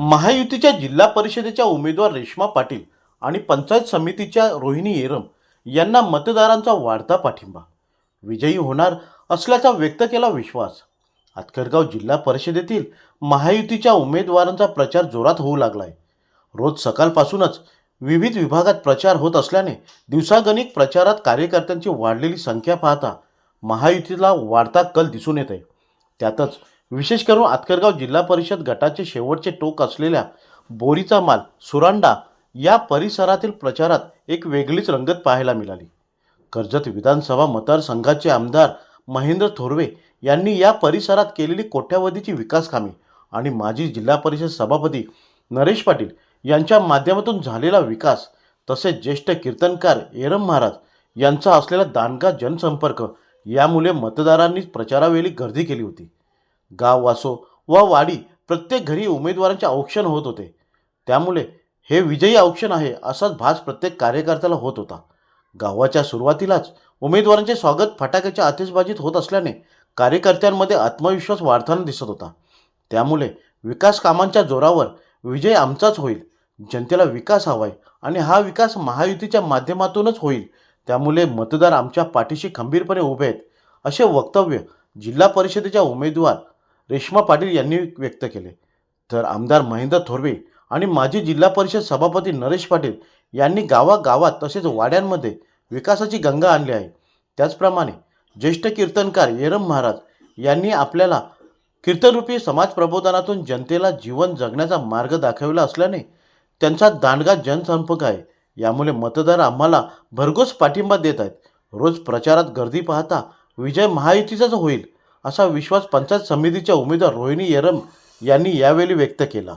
महायुतीच्या जिल्हा परिषदेच्या उमेदवार रेश्मा पाटील आणि पंचायत समितीच्या रोहिणी येरम यांना मतदारांचा वाढता पाठिंबा. विजयी होणार असल्याचा व्यक्त केला विश्वास. आतकरगाव जिल्हा परिषदेतील महायुतीच्या उमेदवारांचा प्रचार जोरात होऊ लागलाय. रोज सकाळपासूनच विविध विभागात प्रचार होत असल्याने दिवसागणिक प्रचारात कार्यकर्त्यांची वाढलेली संख्या पाहता महायुतीला वाढता कल दिसून येत आहे त्यातच विशेष करून आतकरगाव जिल्हा परिषद गटाचे शेवटचे टोक असलेल्या बोरीचा माल सुरांडा या परिसरातील प्रचारात एक वेगळीच रंगत पाहायला मिळाली. कर्जत विधानसभा मतदारसंघाचे आमदार महेंद्र थोरवे यांनी या परिसरात केलेली कोट्यावधीची विकास कामे आणि माजी जिल्हा परिषद सभापती नरेश पाटील यांच्या माध्यमातून झालेला विकास तसेच ज्येष्ठ कीर्तनकार एरम महाराज यांचा असलेला दानका जनसंपर्क यामुळे मतदारांनी प्रचारावेळी गर्दी केली होती. गाव वासो व वाडी प्रत्येक घरी उमेदवारांचे औक्षण होत होते. त्यामुळे हे विजयी औक्षण आहे असाच भास प्रत्येक कार्यकर्त्याला होत होता. गावाच्या सुरुवातीलाच उमेदवारांचे स्वागत फटाक्याच्या आतिषबाजीत होत असल्याने कार्यकर्त्यांमध्ये आत्मविश्वास वाढताना दिसत होता. त्यामुळे विकास कामांच्या जोरावर विजय आमचाच होईल जनतेला विकास हवाय आणि हा विकास महायुतीच्या माध्यमातूनच होईल. त्यामुळे मतदार आमच्या पाठीशी खंबीरपणे उभे आहेत असे वक्तव्य जिल्हा परिषदेच्या उमेदवार रेश्मा पाटील यांनी व्यक्त केले. तर आमदार महेंद्र थोरवे आणि माजी जिल्हा परिषद सभापती नरेश पाटील यांनी गावागावात तसेच वाड्यांमध्ये विकासाची गंगा आणली आहे. त्याचप्रमाणे ज्येष्ठ कीर्तनकार येरम महाराज यांनी आपल्याला कीर्तनरूपी समाज प्रबोधनातून जनतेला जीवन जगण्याचा मार्ग दाखविला असल्याने त्यांचा दांडगा जनसंपर्क आहे. यामुळे मतदार आम्हाला भरघोस पाठिंबा देत आहेत. रोज प्रचारात गर्दी पाहता विजय महायुतीचाच होईल असा विश्वास पंचायत समितीच्या उमेदवार रोहिणी येरम यांनी यावेळी व्यक्त केला.